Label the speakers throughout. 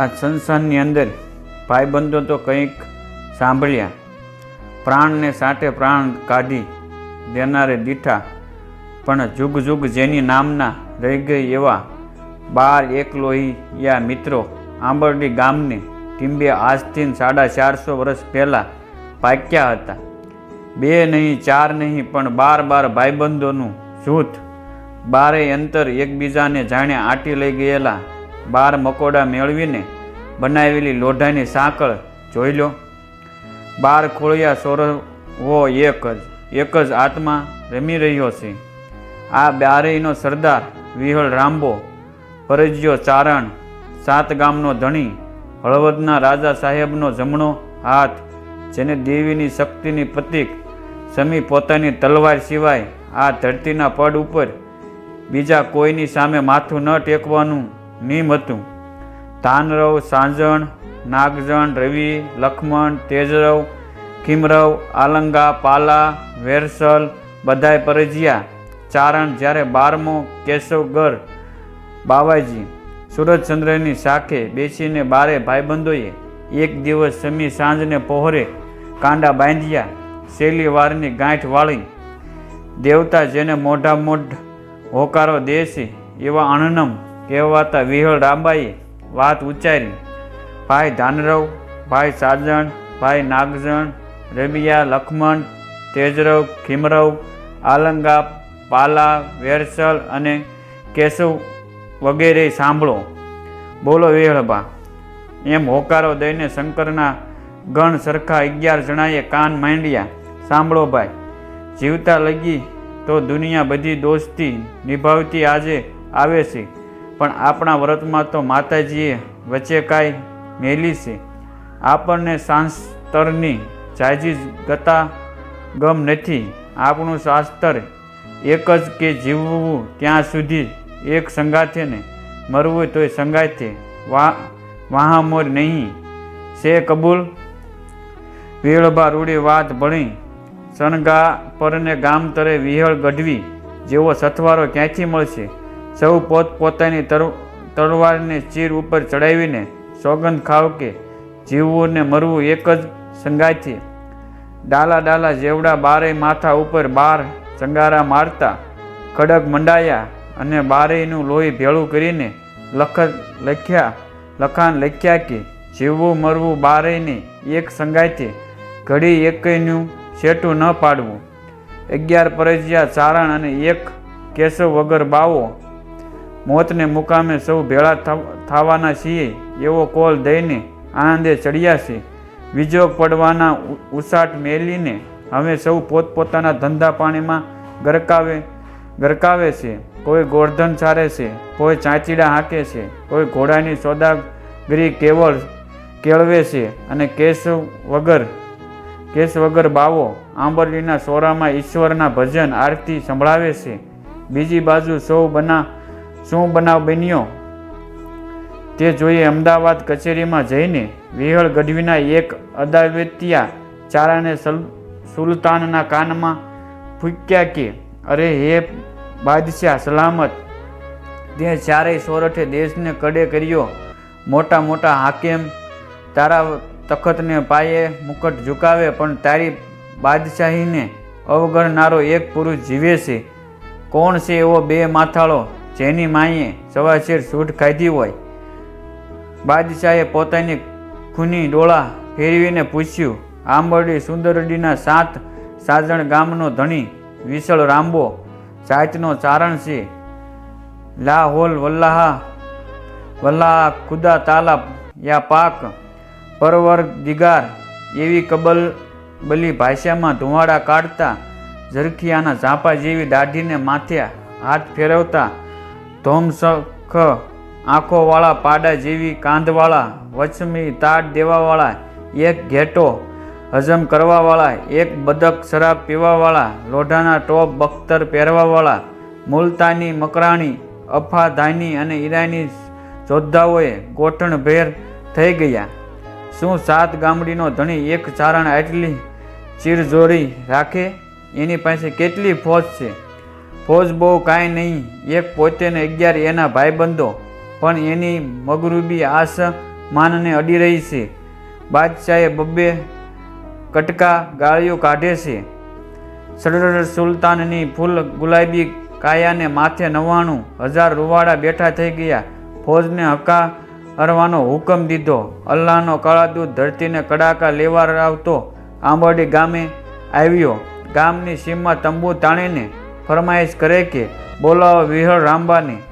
Speaker 1: આ સંસારની અંદર ભાઈબંધો તો કંઈક સાંભળ્યા. પ્રાણને સાટે પ્રાણ કાઢી દેનારે દીઠા. પણ જુગ જુગ જેની નામના રહી ગઈ એવા બાર એકલોહી યા મિત્રો આંબરડી ગામને ટીંબે આજથી સાડા ચારસો વર્ષ પહેલાં પાક્યા હતા. બે નહીં, ચાર નહીં, પણ બાર બાર ભાઈબંધોનું જૂથ બારે અંતર એકબીજાને જાણે આંટી લઈ ગયેલા બાર મકોડા મેળવીને બનાવેલી લોઢાની સાંકળ જોઈ લો. બાર ખોળિયા સોરવો એક જ એક જ આત્મા રમી રહ્યો છે. આ બારેયનો સરદાર વિહળ રાંબો પરજ્યો ચારણ, સાત ગામનો ધણી, હળવદના રાજા સાહેબનો જમણો હાથ, જેને દેવીની શક્તિની પ્રતીક સમી પોતાની તલવાર સિવાય આ ધરતીના પડ ઉપર બીજા કોઈની સામે માથું ન ટેકવાનું નિયમ હતું તાનરવ સાંજણ નાગજણ રવિ લક્ષ્મણ તેજરવ ખીમરવ આલંગા પાલા વેરસલ બધાય પરજિયા. ચારણ જ્યારે બારમો કેશવગર બાવાજી સુરજચંદ્રની શાખે બેસીને બારે ભાઈબંધોએ એક દિવસ સમી સાંજને પહોરે કાંડા બાંધ્યા, શેલી વારની ગાંઠ વાળી. દેવતા જેને મોઢા મોઢ હોકારો દે છે એવા અણનમ કહેવાતા વિહળ રામબાઈએ વાત ઉચ્ચારી. ભાઈ ધાનરવ, ભાઈ સાજણ, ભાઈ નાગજણ રેબિયા લખમણ, તેજરવ, ખીમરવ, આલંગા, પાલા, વેરસલ અને કેશવ વગેરે સાંભળો. બોલો વેહળબા એમ હોકારો દઈને શંકરના ગણ સરખા અગિયાર જણાએ કાન માંડ્યા. સાંભળો ભાઈ, જીવતા લગી તો દુનિયા બધી દોસ્તી નિભાવતી આજે આવે છે. પણ આપણા વ્રતમાં તો માતાજીએ વચ્ચે કાંઈ મેલી છે. આપણને શાસ્ત્રની જાજી ગતા ગમ નથી. આપણું શાસ્ત્ર એક જ કે જીવવું ત્યાં સુધી એક સંગાથે ને મરવું તોય સંગાથે. વા, વાહામોર નહીં. છે કબૂલ? વેળબા રૂડી વાત ભણી. શણગા પરને ગામ તરે વિહળ ગઢવી જેવો સથવારો ક્યાંથી મળશે? સૌ પોત પોતાની તર, તલવારને ચીર ઉપર ચડાવીને સોગંદ ખાવ કે જીવવું ને મરવું એક જ સંગાથે. ડાલા ડાલા જેવડા બારે માથા ઉપર બાર ચંગારા મારતા, ખડક મંડાયા અને બારેયનું લોહી ભેળું કરીને લખ લખ્યા, લખાણ લખ્યા કે જીવવું મરવું બારેની એક સંગાથે, ઘડી એકયનું શેટું ન પાડવું. અગિયાર પરજિયા ચારણ અને એક કેશવ વગર બાવો મોતને મુકામે સૌ ભેળા થવાના છીએ, એવો કોલ દઈને આનંદે ચડ્યા છે. વિજોગ પડવાના ઉસાટ મેલીને હવે સૌ પોતપોતાના ધંધા પાણીમાં ગરકાવે ગરકાવે છે. કોઈ ગોરધન ચારે છે, કોઈ ચાંચીડા હાંકે છે, કોઈ ઘોડાની સોદાગરી કેવળ કેળવે છે અને કેશવ વગર કેસ વગર બાવો આંબરડીના સોરામાં ઈશ્વરના ભજન આરતી સંભળાવે છે. બીજી બાજુ સૌ બના શું બનાવ બન્યો? તે જોઈએ અમદાવાદ કચેરીમાં જઈને વિહળ ગઢવીના એક અદાવતિયા ચારાને સલ- સુલતાનના કાનમાં ફૂક્યા કે, અરે હે બાદશાહ, સલામત. તે ચારેય સોરઠે દેશને કડે કર્યો. મોટા મોટા હાકેમ તારા તખતને પાયે મુકટ ઝુકાવે, પણ તારી બાદશાહીને અવગણનારો એક પુરુષ જીવે છે. કોણ છે એવો બે માથાળો? જેની માએ સવાશેર સૂટ ખાધી હોય. બાદશાહે પોતાની ખૂની ડોળા ફેરવીને પૂછ્યું, આંબરડી સુંદરડીના સાત સાજણ ગામનો ધણી વિશળ રાંબો જાતનો ચારણ છે. લા હોલ વલ્લાહા વલ્લાહા ખુદા તાલા યા પાક, પરવર દિગાર એવી કબલ બલી ભાષામાં ધુમાડા કાઢતા ઝરખિયાના ઝાંપા જેવી દાઢીને માથે હાથ ફેરવતા ધોમસખ આંખોવાળા પાડા જેવી કાંધવાળા, વચમી, તાટ દેવાવાળા, એક ઘેટો હજમ કરવાવાળા, એક બદક શરાબ પીવાવાળા, લોઢાના ટોપ બખ્તર પહેરવાવાળા, મુલતાની મકરાણી, અફાધાની અને ઈરાની જોદ્ધાઓએ ગોઠણભેર થઈ ગયા. શું સાત ગામડીનો ધણી એક ચારણ આટલી ચીરજોરી રાખે? એની પાસે કેટલી ફોજ છે? ફોજ બહુ કાંઈ નહીં. એક પોતે ને અગિયાર એના ભાઈબંધો પણ એની મગરૂબી આસ માનને અડી રહી છે. બાદશાહે બબ્બે કટકા ગાળીઓ કાઢે છે. સડર સુલતાનની ફૂલ ગુલાબી કાયાને માથે નવ્વાણું હજાર રૂવાડા બેઠા થઈ ગયા. ફૌજને હકા હરવાનો હુકમ દીધો. અલ્લાહનો કાળા દૂધ ધરતીને કડાકા લેવા આવતો. આંબરડી ગામે આવ્યો. ગામની સીમમાં તંબુ તાણીને ફરમાઈશ કરે કે બોલાવો વિહળ રામબાની,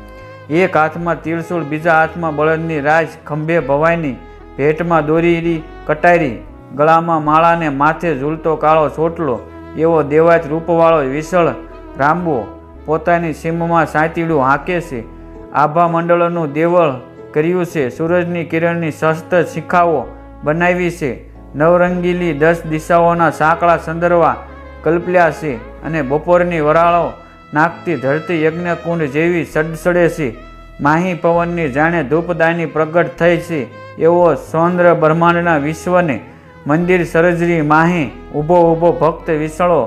Speaker 1: એક હાથમાં તીરસુળ બીજા હાથમાં બળદની રાજ, ખંભે ભવાઈની ભેટમાં દોરીરી કટારી, ગળામાં માળાને માથે ઝૂલતો કાળો ચોટલો, એવો દેવાત રૂપવાળો વિસળ રાંબો પોતાની સીમમાં સાંતીડું હાંકે છે. આભા મંડળનું દેવળ કર્યું છે, સૂરજની કિરણની સસ્ત શિખાઓ બનાવી છે. નવરંગીલી દસ દિશાઓના સાંકળા સંદરવા કલ્પ્યા છે અને બપોરની વરાળો નાખતી ધરતી યજ્ઞકુંડ જેવી સડસડે છે માહી પવનની જાણે ધૂપદાની પ્રગટ થઈ છે એવો સૌંદ્ર બ્રહ્માંડના વિશ્વને મંદિર સરજરી માહી ઊભો ઊભો ભક્ત વિસળો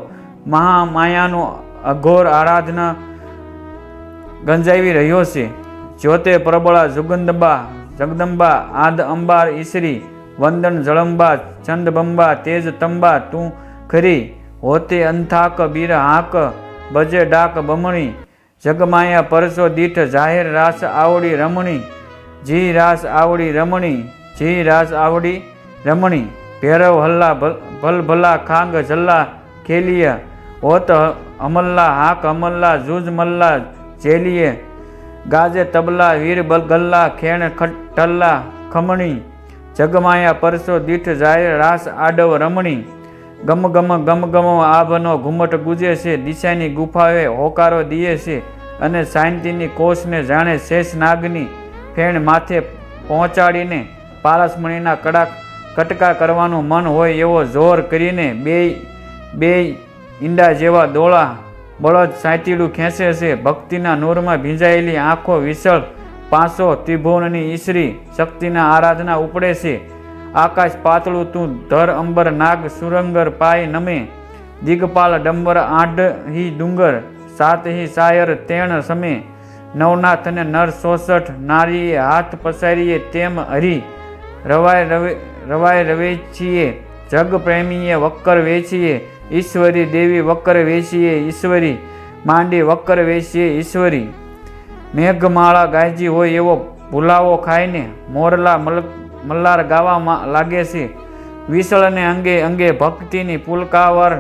Speaker 1: મહામાયાનું અઘોર આરાધના ગંજાવી રહ્યો છે. જ્યોતે પ્રબળા જુગંદબા, જગદંબા, આદ અંબાર, ઈસરી, વંદન, જળંબા, ચંદબંબા, તેજ તંબા, તું ખરી હોતે અંથાક બીર હાક બજે ડાક બમણી, જગમાયા પરસો દીઠ જાહેર રાસ આવડી રમણી, જી રાસ આવડી રમણી, જી રાસ આવડી રમણી, ભેરવ હલ્લા ભલ- ભલા ખાંગ જલ્લા ખેલીએ, હોત અમલ્લા હાક અમલ્લા જૂજ મલ્લા જેલીએ ગાજે તબલા વીર ગલ્લા ખેણ ખટ ઠલ્લા ખમણી, જગમાયા પરસો દીઠ જાહેર રાસ આડવ રમણી ગમ ગમ ગમ ગમ આભનો ઘુમટ ગુજે છે, દિશાની ગુફાએ હોકારો દીએ છે અને શાંતિની કોષને જાણે શેષ નાગની ફેણ માથે પહોંચાડીને પારસમણીના કડાક કટકા કરવાનું મન હોય એવો જોર કરીને બે બે ઈંડા જેવા દોળા બળદ સાંતીડું ખેંચે છે, ભક્તિના નૂરમાં ભીંજાયેલી આંખો વિસળ પાંસો ત્રિભુવનની ઈસરી શક્તિના આરાધના ઉપડે છે. આકાશ પાતળું તું, ધર અંબર નાગ સુરંગર પાય નમે. દિગપાલ ડંબર આઢ હી ડુંગર, સાત હી સાયર તેણ સમે. નવનાથ અને નર સોસઠ, નારીએ હાથ પસારીએ તેમ હરી. રવાય રવે રવાય રવે છીએ, જગ પ્રેમીએ વક્કર વેચીએ. ઈશ્વરી દેવી વક્કર વેચીએ ઈશ્વરી, માંડી વક્કર વેચીએ ઈશ્વરી. મેઘમાળા ગાયજી હોય એવો ભૂલાવો ખાઈને, મોરલા મલ મલ્લાર ગાવામાં લાગે છે. વિસળને અંગે અંગે ભક્તિની પુલકાવર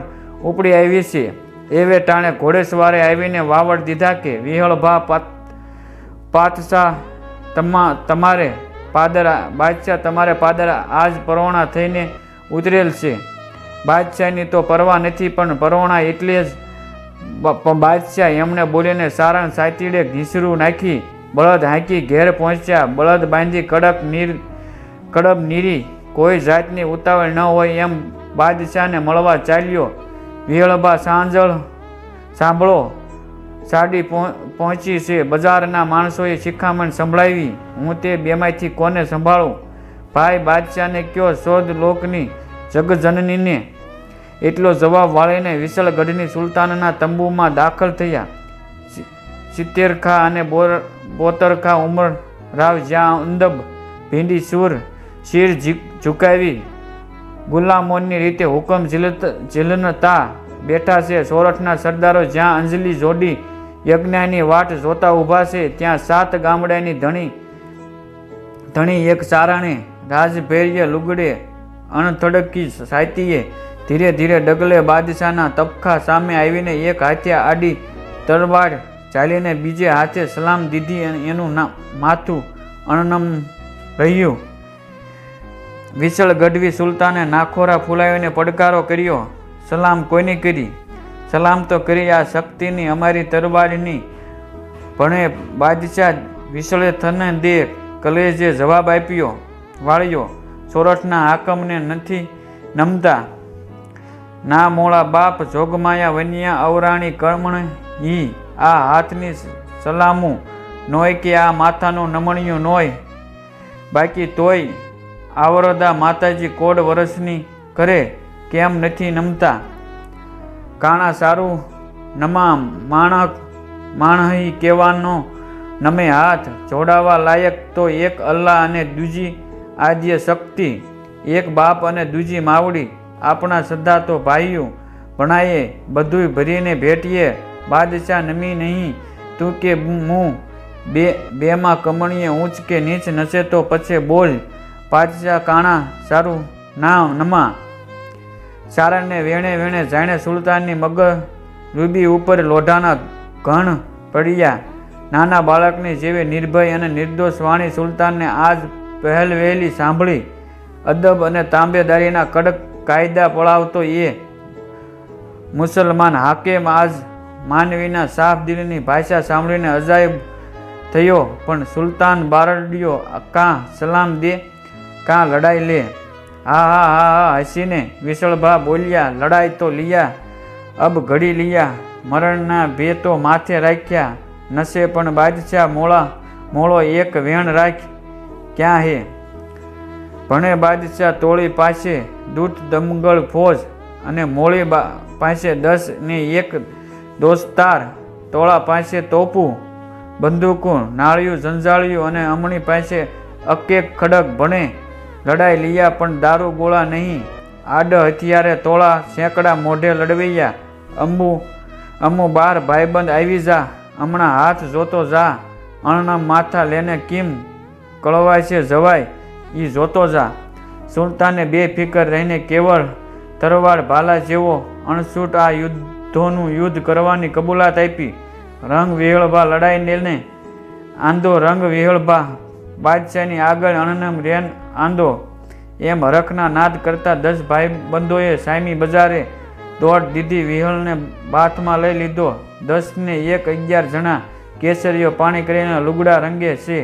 Speaker 1: ઉપડી આવી છે. એવે ટાણે ઘોડેસવારે આવીને વાવડ દીધા કે વિહળભા પાત, પાતશાહ, તમા, તમારે પાદરા, બાદશાહ તમારે પાદરા આજ પરોણા થઈને ઉતરેલ છે. બાદશાહની તો પરવા નથી, પણ પરોણા એટલે જ બાદશાહ એમણે બોલીને સારણ સાતીડે ઘીસરું નાખી, બળદ હાંકી ઘેર પહોંચ્યા. બળદ બાંધી કડક નીર કડબ નીરી, કોઈ જાતની ઉતાવળ ન હોય એમ બાદશાહને મળવા ચાલ્યો. વિહળબા સાંજળ સાંભળો, સાડી પહોંચી છે. બજારના માણસોએ શિખામણ સંભળાવી. હું તે બેમાંથી કોને સંભાળું? ભાઈ બાદશાહને કયો શોધ લોકની જગજનનીને? એટલો જવાબ વાળીને વિસલગઢની સુલતાનના તંબુમાં દાખલ થયા. સિત્તેરખા અને બોર બોતરખા ઉમર રાવ જ્યાં અંદબ ભીંડી સુર શિર ઝુકાવી ગુલામોની રીતે હુકમ ઝીલનતા બેઠા છે. સોરઠના સરદારો જ્યાં અંજલિ જોડી યજ્ઞની વાટ જોતા ઊભા છે, ત્યાં સાત ગામડાની ધણી ધણી એક સારાણે રાજભેર્ય લુગડે અણથડકી સાહિત્યે ધીરે ધીરે ડગલે બાદશાહના તબખા સામે આવીને એક હાથે આડી તરવાડ ચાલીને બીજે હાથે સલામ દીધી એનું માથું અણનમ રહ્યું. વિસળ ગઢવી સુલતાને નાખોરા ફૂલાવીને પડકારો કર્યો. સલામ કોઈની કરી? સલામ તો કરી આ શક્તિની, અમારી તરવારની ભણે બાદશાહ વિસળે થને દે કલેજે જવાબ આપ્યો. વાળ્યો સોરઠના હાકમને નથી નમતા. ના મોળા બાપ જોગમાયા વન્યા અવરાણી કર્મણ ઈ આ હાથની સલામું નોય કે આ માથાનું નમણિયું નોય. બાકી તોય આવરદા માતાજી કોડ વરસની કરે કેમ નથી નમતા? કાણા સારું નમા માણક માણહી કહેવાનો નમે હાથ જોડાવા લાયક તો એક અલ્લાહ અને દૂજી આદ્ય શક્તિ, એક બાપ અને દૂજી માવડી, આપણા સદા તો ભાઈઓ ભણાયે બધુંય ભરીને ભેટીએ, બાદશાહ નમી નહીં, તું કે હું, બે, બેમાં કમણીએ ઊંચ કે નીચ નશે તો પછી બોલ. પાદશાહ કાણા, સારું ના નમા. સારણને વેણે વેણે જાણે સુલતાનની મગર રૂબી ઉપર લોઢાના ઘણ પડ્યા. નાના બાળકની જેવી નિર્ભય અને નિર્દોષ વાણી સુલતાનને આજ પહેલ વહેલી સાંભળી. અદબ અને તાંબેદારીના કડક કાયદા પળાવતો એ મુસલમાન હાકેમ આજ માનવીના સાફ દિલની ભાષા સાંભળીને અજાયબ થયો. પણ સુલતાન બારડિયો કાં સલામ દે? કાં લડાઈ લે? હા હા હા હા, હસીને વિશળભા બોલ્યા, લડાઈ તો લિયા, અબ ઘડી લિયા, મરણના ભે તો માથે રાખ્યા નશે પણ બાદશાહ મોળા, મોળો એક વેણ રાખ, ક્યાં હે? ભણે બાદશાહ તોળી પાસે દૂત દમગળ ફોજ અને મોળી પાસે દસ ને એક દોસ્તાર તોળા પાસે તોપું, બંદૂકો, નાળિયું, ઝંઝાળિયું અને અમણી પાસે અકેક ખડક ભણે લડાઈ લીયા, પણ દારૂ ગોળા નહીં. આડ હથિયારે તોળા સેંકડા મોઢે લડવૈયા. અંબુ અમુ બાર ભાઈબંધ આવી જા. હમણાં હાથ જોતો જા. અણના માથા લેને કિમ કળવાય છે જવાય? એ જોતો જા. સુલતાને બે ફિકર રહીને કેવળ તરવાડ ભાલા જેવો અણછૂટ આ યુદ્ધોનું યુદ્ધ કરવાની કબૂલાત આપી. રંગ વિહળભા લડાઈને આંદો રંગ વિહળભા બાદશાહની આગળ અણનમ રેન આંદો. એમ હરખના નાદ કરતા દસ ભાઈ બંધોએ સાયમી બજારે દોડ દીધી વિહળને બાથમાં લઈ લીધો. દસને એક અગિયાર જણા કેસરીઓ પાણી કરીને લુગડા રંગે છે.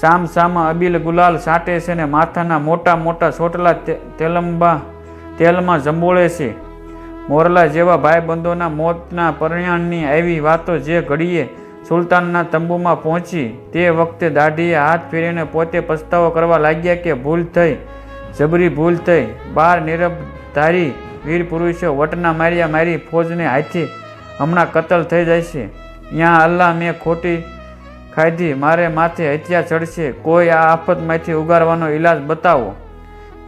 Speaker 1: સામ સામા અબીલ ગુલાલ સાટે છે ને માથાના મોટા મોટા સોટલા તેલંબા તેલમાં જંબોળે છે. મોરલા જેવા ભાઈબંધોના મોતના પરિણામની આવી વાતો જે ઘડીએ સુલતાનના તંબુમાં પહોંચી તે વખતે દાઢીએ હાથ ફેરીને પોતે પસ્તાવો કરવા લાગ્યા કે ભૂલ થઈ, જબરી ભૂલ થઈ. બાર નિરબધારી વીર પુરુષો વટના માર્યા મારી ફોજને હાથી હમણાં કતલ થઈ જાય છે ત્યાં અલ્લાહ મેં ખોટી ખાધી, મારે માથે હત્યા ચડશે. કોઈ આ આફતમાંથી ઉગારવાનો ઈલાજ બતાવો.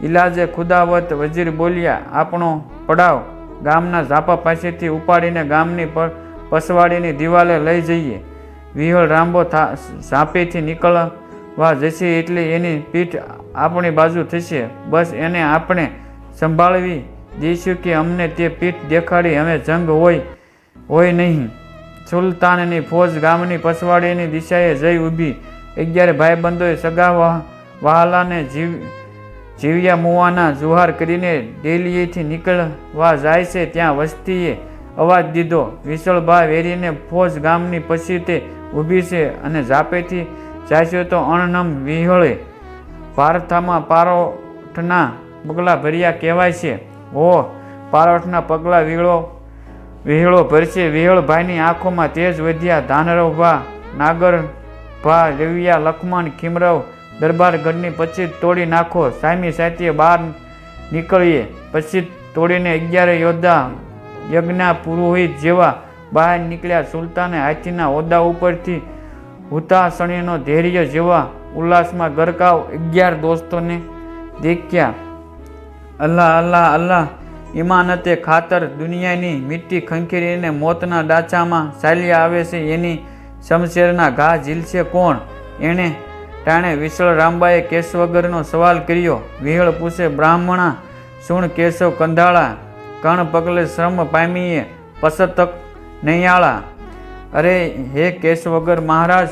Speaker 1: ઈલાજે ખુદાવત વજીર બોલ્યા, આપણો પડાવ ગામના ઝાપા પાસેથી ઉપાડીને ગામની પર પસવાડીની દિવાલે લઈ જઈએ. વિહળ રાંબો થા, ઝાંપેથી નીકળવા જશે એટલે એની પીઠ આપણી બાજુ થશે. બસ એને આપણે સંભાળવી દઈશું કે અમને તે પીઠ દેખાડી અમે જંગ હોય હોય નહીં. સુલતાનની ફોજ ગામની પછવાડીની દિશાએ જઈ ઊભી. અગિયાર ભાઈબંધોએ સગા વહ- વહાલાને જીવ, જીવ્યા મુવાના જુહાર કરીને ડેલીએથી નીકળવા જાય છે. ત્યાં વસ્તીએ અવાજ દીધો. વિસળભા વેરીને ફોજ ગામની પછી તે ઊભી છે અને ઝાપેથી જાસ્યો તો અણનમ વિહળે. પારથામાં પારોઠના પગલાં ભર્યા કહેવાય છે. હો પારોઠના પગલાં વિહળો વિહળો ભરશે. વિહળભાઈની આંખોમાં તેજ વધ્યા ધાનરવભા, નાગર ભા, રવિયા, લખમણ, ખીમરવ દરબારગઢની પછી તોડી નાખો. સામી સાતીએ બહાર નીકળીએ. પછી તોડીને અગિયાર યોદ્ધા યજ્ઞા પુરોહિત જેવા બહાર નીકળ્યા સુલતાને હાથીના હોદ્દા ઉપરથી હુતાસણીનો ધૈર્ય જેવા ઉલ્લાસમાં ગરકાવ અગિયાર દોસ્તોને દેખ્યા. અલ્લાહ અલ્લાહ અલ્લાહ ઇમાનતે ખાતર દુનિયાની મીઠી ખંખેરીને મોતના ડાચામાં ચાલ્યા આવે છે એની શમશેરના ઘા ઝીલશે કોણ? એણે ટાણે વિશળ રામબાએ કેસ વગરનો સવાલ કર્યો. વિહળ પૂછે, બ્રાહ્મણા શુણ કેશવ કંધાળા? કણ પગલે શ્રમ પામીએ? પસતક નૈયાળા અરે, હે કેશ વગર મહારાજ,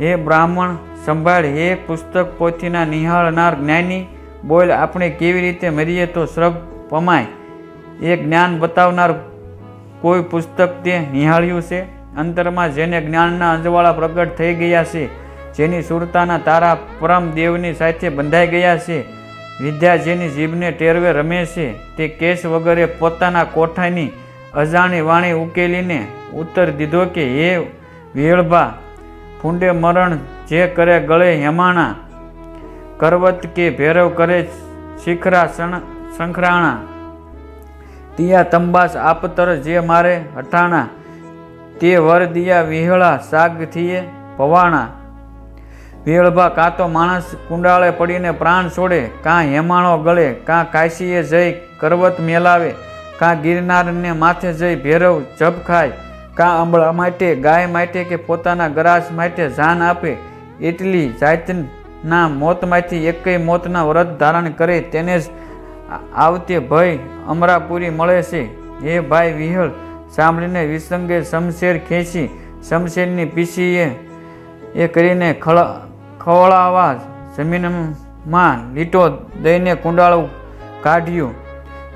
Speaker 1: હે બ્રાહ્મણ સંભાળ, હે પુસ્તક પોથીના નિહાળનાર જ્ઞાની, બોલ આપણે કેવી રીતે મરીએ તો શ્રભ પમાય? એ જ્ઞાન બતાવનાર કોઈ પુસ્તક તે નિહાળ્યું છે? અંતરમાં જેને જ્ઞાનના અંજવાળા પ્રગટ થઈ ગયા છે, જેની સુરતાના તારા પરમ દેવની સાથે બંધાઈ ગયા છે, વિદ્યા જેની જીભને ટેરવે રમે છે, તે કેશ વગરે પોતાના કોઠાની અજાણી વાણી ઉકેલીને ઉત્તર દીધો કે, હે વેળભા ફૂંડે મરણ જે કરે ગળે હેમાણા, કરવત કે ભેરવ કરે શિખરા શંખરાણા તિયા તંબાસ આપતર જે મારે હઠાણા, તે વર દિયા વિહળા સાગ થીએ ભવાણા. વેળભા, કાં તો માણસ કુંડાળે પડીને પ્રાણ છોડે, કાં હેમાણો ગળે, કાં કાશીએ જઈ કરવત મેલાવે કાં ગિરનારને માથે જઈ ભેરવ જપ ખાય, કાં આંબળા માટે, ગાય માટે કે પોતાના ગરાસ માટે જાન આપે, એટલી જાતના મોતમાંથી એકય મોતના વ્રત ધારણ કરે તેને જ આવતે ભય અમરાપુરી મળે છે. હે ભાઈ વિહળ, સાંભળીને વિસંગે શમશેર ખેંચી, શમશેરની પીસીએ એ કરીને ખળ, ખવડાવવા જમીનમાં લીટો દઈને કુંડાળું કાઢ્યું.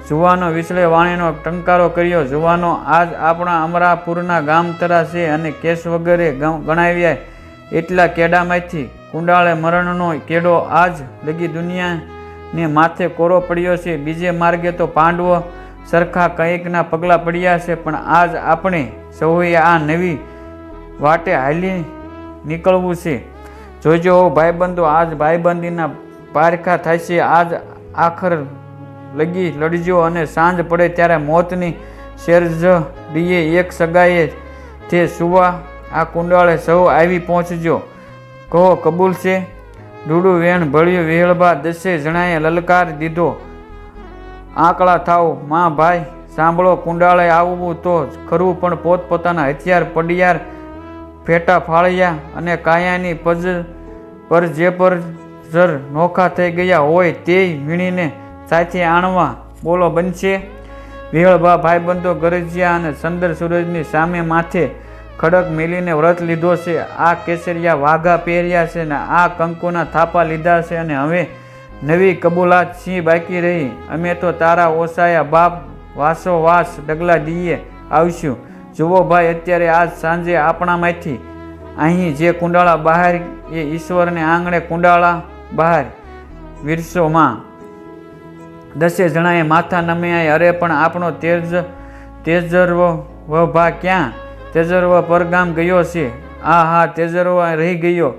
Speaker 1: જુવાનો વિસળે વાણીનો ટંકારો કર્યો. જુવાનો, આજ આપણા અમરાપુરના ગામ તરા છે અને કેસ વગેરે ગણાવ્યા. એટલા કેડામાંથી કુંડાળે મરણનો કેડો આજ લગી દુનિયાને માથે કોરો પડ્યો છે. બીજે માર્ગે તો પાંડવો સરખા કંઈકના પગલાં પડ્યા છે, પણ આજ આપણે સૌએ આ નવી વાટે હાલી નીકળવું છે. જોજો, ભાઈબંધો, આજ ભાઈબંધીના પારખા થાય છે. આજ આખર લગી લડજો અને સાંજ પડે ત્યારે મોતની શેરજડીએ એક સગાએ તે સુવા આ કુંડાળે સૌ આવી પહોંચજો કહો, કબૂલ છે? ડૂડું વેણ ભળ્યું વેળબા દસે જણાએ લલકાર દીધો. આંકડા થાવમાં ભાઈ, સાંભળો, કુંડાળે આવવું તો ખરું પણ પોતપોતાના હથિયાર પડિયાર ફેટા ફાળ્યા અને કાયાની પજ પર જે પર જર નોખા થઈ ગયા હોય તે વીણીને સાથે આણવા બોલો બનશે. વિહળભા ભાઈબંધો ગરજ્યા અને સંદર સૂરજની સામે માથે ખડક મેલીને વ્રત લીધો છે. આ કેસરિયા વાઘા પહેર્યા છે ને આ કંકુના થાપા લીધા છે અને હવે નવી કબૂલાત સિંહ બાકી રહી. અમે તો તારા ઓસાયા બાપ વાસો વાસ ડગલા દીએ આવશું. જુઓ ભાઈ, અત્યારે આજ સાંજે આપણામાંથી અહીં જે કુંડાળા બહાર, એ ઈશ્વરને આંગણે કુંડાળા બહાર વિરસોમાં દસે જણાએ માથા નમ્યા અરે, પણ આપણો તેજ, તેજર્વ વભા ક્યાં? તેજર્વ પરગામ ગયો છે. આ, હા, તેજર્વ રહી ગયો.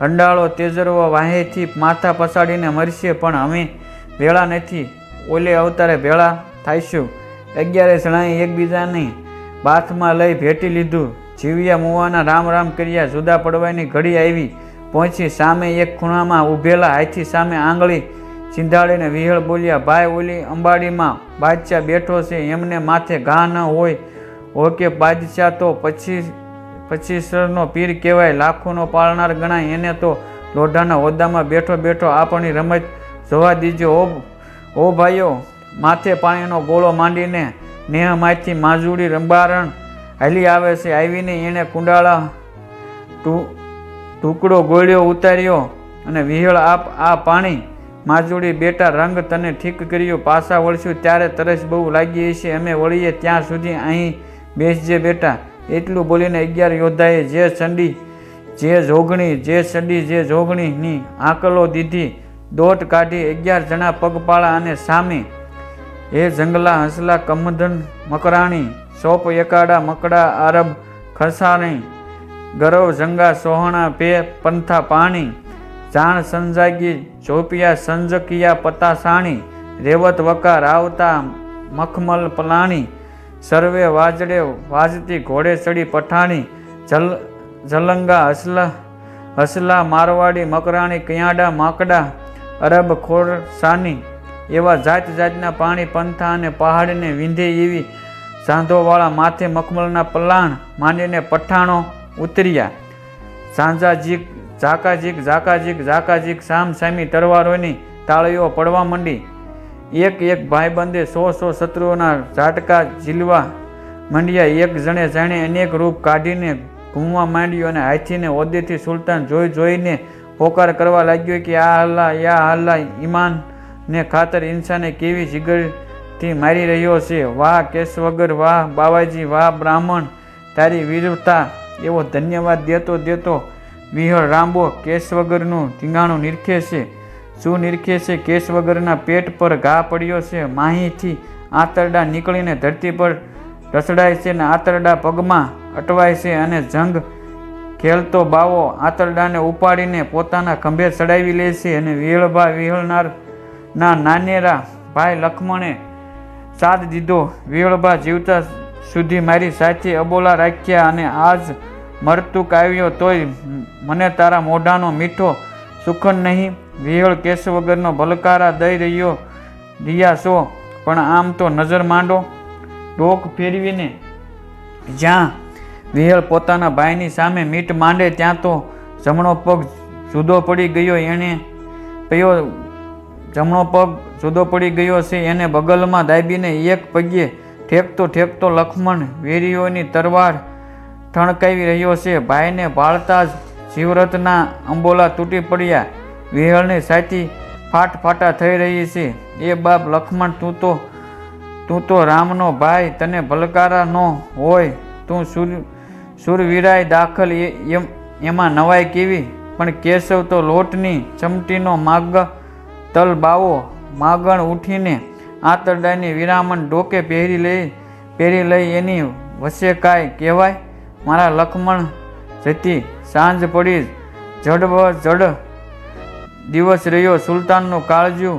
Speaker 1: હંડાળો તેજર્વ વાહેથી માથા પસાડીને મરશે, પણ અમે ભેળા નથી. ઓલે અવતારે ભેળા થાઈશું. અગિયારે જણાએ એકબીજાને બાથમાં લઈ ભેટી લીધું. જીવ્યા મુવાના રામ રામ કર્યા, જુદા પડવાની ઘડી આવી પહોંચી. સામે એક ખૂણામાં ઊભેલા હાથી સામે આંગળી ચીંધાડીને વિહળ બોલ્યા, ભાઈ ઓલી અંબાડીમાં બાદશાહ બેઠો છે, એમને માથે ઘા ન હોય. હો કે બાદશાહ તો પછી પચીસરનો પીર કહેવાય, લાખોનો પાળનાર ગણાય, એને તો લોઢાના હોદ્દામાં બેઠો બેઠો આપણી રમત જોવા દીજો. ઓ ઓ ભાઈઓ, માથે પાણીનો ગોળો માંડીને નેહમાંથી માજુડી રંબારણ હાલી આવે છે, આવીને એણે કુંડાળા ટુ, ટુકડો ગોળ્યો ઉતાર્યો અને વિહળ આપ, આ પાણી માજુડી, બેટા, રંગ તને ઠીક કર્યો, પાછા વળશું ત્યારે તરસ બહુ લાગી હશે. અમે વળીએ ત્યાં સુધી અહીં બેસજે બેટા. એટલું બોલીને અગિયાર યોદ્ધાએ જે ચંડી, જે જોગણી, જે ચંડી, જે જોગણીની આંકલો દીધી, દોટ કાઢી અગિયાર જણા પગપાળા અને સામે એ જંગલા હંસલા, કમધન મકરાણી, સોપ એકાડા મકડા આરબ ખસાણી, ગરવ જંગા સોહણા, પે પંથા પાણી જાણ સંજાગી ચોપિયા સંજકિયા પતાસાણી, રેવત વકાર આવતા મખમલ પલાણી, સર્વે વાજડે વાજતી ઘોડે ચડી પઠાણી, જલ જલંગા હસલા હસલા મારવાડી મકરાણી, કયાડા માકડા, અરબ ખોરસાની એવા જાત જાતના પાણી પંથા અને પહાડને વિંધે એવી સાંધોવાળા માથે મખમલના પલાણ માંડીને પઠાણો ઉતર્યા. સાંજાજીક ઝાકાજીક ઝાકાઝીક ઝાકાજીક સામ સામી તરવારોની તાળીઓ પડવા માંડી. એક એક ભાઈબંધે સો સો શત્રુઓના ઝાટકા ઝીલવા માંડ્યા. એક જણે જાણે અનેક રૂપ કાઢીને ઘૂમવા માંડ્યો અને હાથીને ઓદેથી સુલતાન જોઈ જોઈને પોકાર કરવા લાગ્યો કે, આ હલ્લા, યા હલ્લા ઈમાન ને ખાતર ઇન્સાને કેવી જીગરથી મારી રહ્યો છે? વાહ કેશ વગર વાહ, બાવાજી, વાહ, બ્રાહ્મણ, તારી વીરતા. એવો ધન્યવાદ દેતો દેતો વિહળ, રાંબો કેશ વગરનું ધીંગાણું નિરખે છે. શું નિરખે છે? કેશ વગરના પેટ પર ઘા પડ્યો છે. માહીથી આંતરડા નીકળીને ધરતી પર રસડાય છે ને આંતરડા પગમાં અટવાય છે અને જંગ ખેલતો બાવો આંતરડાને ઉપાડીને પોતાના ખંભે ચડાવી લે છે અને વિહળભા વિહળનાર ના નાનેરા ભાઈ લખમણે સાથ દીધો. વિહળભા જીવતા સુધી મારી સાથે અબોલા રાખ્યા અને આજ મરતું કાવ્યો તોય મને તારા મોઢાનો મીઠો સુખન નહીં. વિહળ કેસ વગરનો ભલકારા દઈ રહ્યો. છો પણ આમ તો નજર માંડો. ડોક ફેરવીને જ્યાં વિહળ પોતાના ભાઈની સામે મીટ માંડે ત્યાં તો જમણો પગ જુદો પડી ગયો. એણે પયો જમણો પગ જુદો પડી ગયો છે. એને બગલમાં દાબીને એક પગે ઠેકતો ઠેકતો લક્ષ્મણ વેરીઓની તરવાર ઠણકાવી રહ્યો છે. ભાઈને ભાળતા જ જીવરતના અંબોલા તૂટી પડ્યા. વિહળની સાથી ફાટ ફાટા થઈ રહી છે. એ બાપ લક્ષ્મણ તું તો તું તો રામનો ભાઈ, તને ભલકારા ન હોય. તું સુર, સુરવીરાય દાખલ એમ, એમાં નવાઈ કેવી? પણ કેશવ તો લોટની ચમટીનો માગ, તલ બાવો, માગણ ઉઠીને આંતરડાની વિરામણ ડોકે પહેરી લઈ પહેરી લઈ એની વસે કાંઈ કહેવાય? મારા લખમણ જતી સાંજ પડી જડ જડ દિવસ રહ્યો, સુલતાનનું કાળજું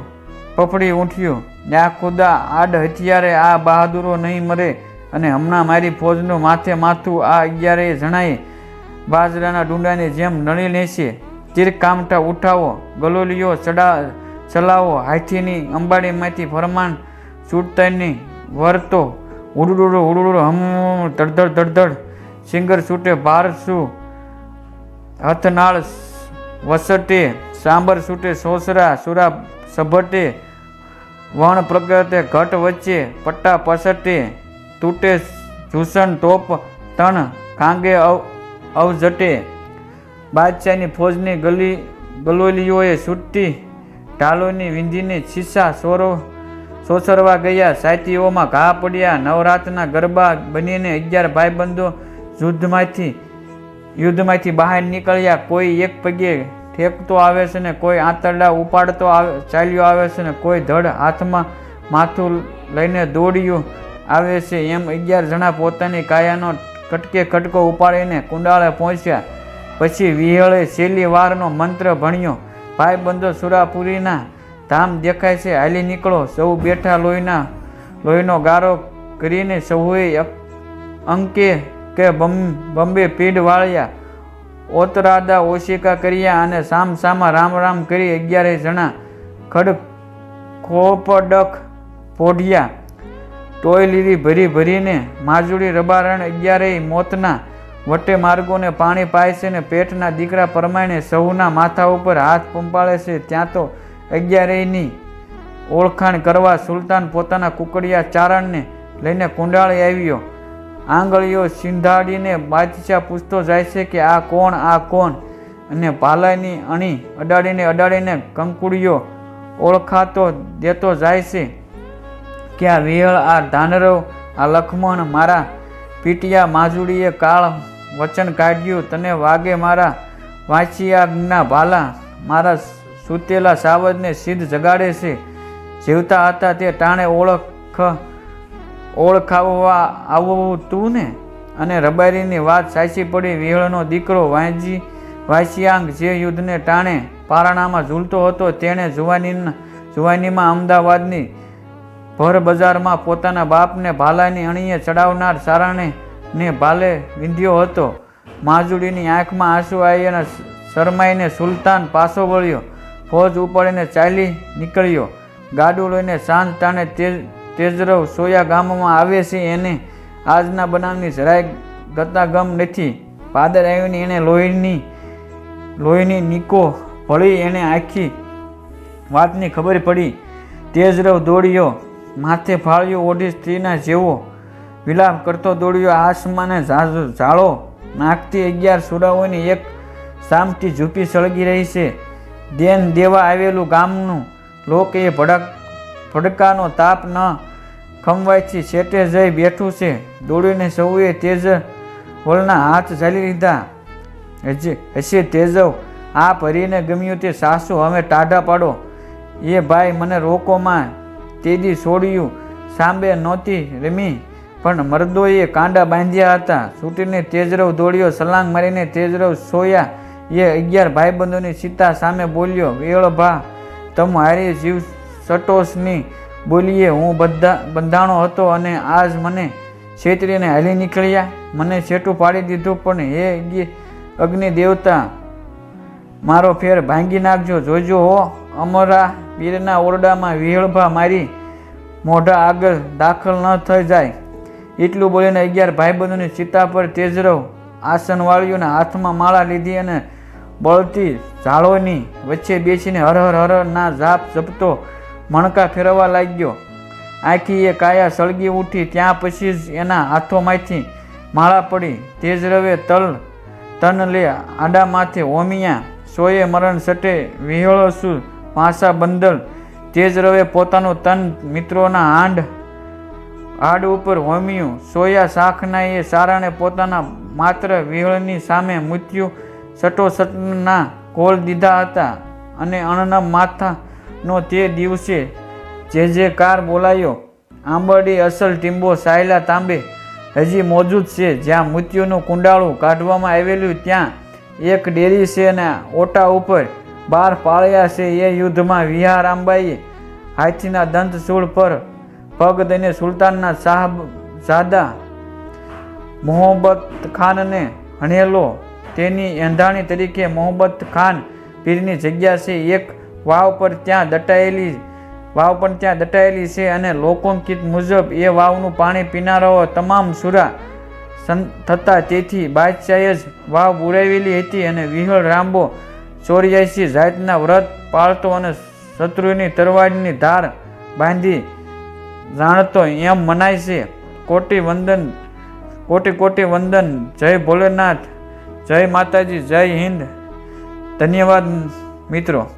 Speaker 1: પફડી ઉઠ્યું યા ખુદા આડ હથિયારે આ બહાદુરો નહીં મરે અને હમણાં મારી ફોજનું માથે માથું આ અગિયારે જણાય. બાજરાના ડુંડાની જેમ નળી લેશે તીર કામઠા ઉઠાવો ગલોલીઓ ચડા ચલાવો, હાથીની અંબાડીમાંથી ફરમાન છૂટતાની વરતો. ઉડુડુડો ઉડુડુડો હમ ધડધડ ધડધડ સિંગર છૂટે ભારસું હથનાળ વસટે, સાંબર છૂટે, સોસરા, સુરા સભટે, વણ પ્રગટે, ઘટ વચ્ચે, પટ્ટા પસટે, તૂટે, જૂસણ તોપ તણ કાંગે અવ, અવજટે. બાદશાહની ફોજની ગલી, ગલોલીઓએ છૂટી, ઢાલોની વિંધીને છીસા સોરો, સોસરવા ગયા સાતીઓમાં ઘા પડ્યા, નવરાતના ગરબા બનીને અગિયાર ભાઈબંધો યુદ્ધમાંથી યુદ્ધમાંથી બહાર નીકળ્યા, કોઈ એક પગે ઠેકતો આવે છે ને કોઈ આંતરડા ઉપાડતો આવે, ચાલ્યો આવે છે ને કોઈ ધડ હાથમાં માથું લઈને દોડ્યું આવે છે. એમ અગિયાર જણા પોતાની કાયાનો કટકે કટકો ઉપાડીને કુંડાળે પહોંચ્યા. પછી વિહળે છેલ્લી વારનો મંત્ર ભણ્યો, ભાઈબંધો, સુરાપુરીના ધામ દેખાય છે, હાલી નીકળો. સૌ બેઠા લોહીના, લોહીનો ગારો કરીને સૌએ અંકે કે બમ્બે પીઢ વાળ્યા. ઓતરાદા ઓશિકા કર્યા અને સામ સામા રામ રામ કરી અગિયારે જણા ખડ ખોપડક પોઢિયા. ટોય લીધી ભરી ભરીને માજુડી રબારણ અગિયારેય મોતના વટે માર્ગોને પાણી પાય છે ને પેટના દીકરા પરમાણે સૌના માથા ઉપર હાથ પંપાળે છે, ત્યાં તો અગિયારેયની ઓળખાણ કરવા સુલતાન પોતાના કુકડિયા ચારણને લઈને કુંડાળી આવ્યો. આંગળીઓ સિંધાડીને બાદશાહ પૂછતો જાય છે કે આ કોણ આ કોણ? અને ભાલાની અણી અડાડીને અડાડીને કંકુડીઓ ઓળખાતો દેતો જાય છે કે આ વિહળ, આ ધાનરવ, આ લખમણ મારા પીટિયા માજુડીએ કાળ વચન કાઢ્યું. તને વાગે મારા વાંચિયાના ભાલા, મારા સૂતેલા સાવજને સિદ્ધ જગાડે છે. જીવતા હતા તે ટાણે ઓળખ ઓળખાવવા આવવું તું ને? અને રબારીની વાત સાચી પડી વિહળનો દીકરો વાંજી વાંસિયાંગ જે યુદ્ધને ટાણે પારણામાં ઝૂલતો હતો, તેણે જુવાનીના જુવાનીમાં અમદાવાદની ભર બજારમાં પોતાના બાપને ભાલાની અણીએ ચડાવનાર સારાને ને ભાલે વિંધ્યો હતો. માજુડીની આંખમાં આંસુ આવી અને શરમાઈને સુલતાન પાછો વળ્યો. ફોજ ઉપાડીને ચાલી નીકળ્યો. ગાડું લઈને સાંજ તાણે તેજ તેજરવ સોયા ગામમાં આવે છે એને આજના બનાવની જરાય ગતાગમ નથી. પાદર આવીને એને લોહીની લોહીની નીકો ભળી એને આખી વાતની ખબર પડી. તેજરવ દોડ્યો, માથે ફાળ્યો ઓઢી સ્ત્રીના જેવો વિલાપ કરતો દોડ્યો, આસમાને ઝાળો નાખતી અગિયાર સુરાઓની એક સામટી ઝૂપી સળગી રહી છે. દેન દેવા આવેલું ગામનું લોક એ ભડક ભડકાનો તાપ ન ખમવાયથી છેટે જઈ બેઠું છે. દોડીને સૌએ તેજ વળના હાથ ઝાલી લીધા. હજી, હશે તેજવ, આ ભરીને ગમ્યું તે સાસુ હવે ટાઢા પાડો. એ ભાઈ મને રોકોમાં તેદી છોડ્યું. સાંબે નહોતી રમી, પણ મર્દોએ કાંડા બાંધ્યા હતા. છૂટીને તેજરવ દોડ્યો, સલાંગ મારીને તેજરવ સોયા. એ અગિયાર ભાઈબંધોની સીતા સામે બોલ્યો, વેળો ભા, તમ હારી જીવ સટોસની બોલીએ, હું બધા, બંધાણો હતો અને આજ મને છેતરીને હાલી નીકળ્યા. મને છેટું પાડી દીધું, પણ હે અગ્નિ- દેવતા, મારો ફેર ભાંગી નાખજો. જોજો હો, અમારા પીરના ઓરડામાં વિહળભા મારી મોઢા આગળ દાખલ ન થઈ જાય. એટલું બોલીને અગિયાર ભાઈબંધોની ચિતા પર તેજરવ આસન વાળ્યુંના હાથમાં માળા લીધી અને બળતી ઝાડોની વચ્ચે બેસીને હર હર હર ના જાપ જપતો મણકા ફેરવવા લાગ્યો. આખી એ કાયા સળગી ઉઠી ત્યાં પછી જ એના હાથોમાંથી માળા પડી. તેજ રવે તલ, તન લે આડા માથે હોમિયા સોએ મરણ સટે વિહળસુ પાસા બંદલ. તેજ રવે પોતાનું તન મિત્રોના હાંડ હાડ ઉપર હોમ્યું. સોયા શાખના એ સારાને પોતાના માત્ર વિહળની સામે મૃત્યુ. સટોસટના કોલ દીધા હતા અને અણના માથાનો તે દિવસે જે જે કાર બોલાયો, આંબરડી, અસલ, ટીંબો, સાયલા, તાંબે, હજી મોજૂદ છે. જ્યાં મૃત્યુનું કુંડાળું કાઢવામાં આવેલું, ત્યાં એક ડેરી છે અને ઓટા ઉપર બાર પાળ્યા છે. એ યુદ્ધમાં વિહાર આંબાઈએ હાથીના દંત શૂળ પર પગ દઈને સુલતાનના સાહબ સાદા મોહબ્બત ખાનને હણેલો. તેની એંધાણી તરીકે મોહબ્બત ખાન પીરની જગ્યા છે. એક વાવ પર ત્યાં દટાયેલી વાવ પણ ત્યાં દટાયેલી છે અને લોકોકિત મુજબ એ વાવનું પાણી પીનારાઓ તમામ સુરા થતા તેથી બાદશાહે જ વાવ બુરાવેલી હતી અને વિહળ રાંબો ચોર્યાસી જાતના વ્રત પાળતો અને શત્રુની તરવાડની ધાર બાંધી જાણતો એમ મનાય છે. કોટી વંદન કોટી કોટી વંદન, જય ભોલેનાથ, જય માતાજી, જય હિન્દ. ધન્યવાદ મિત્રો.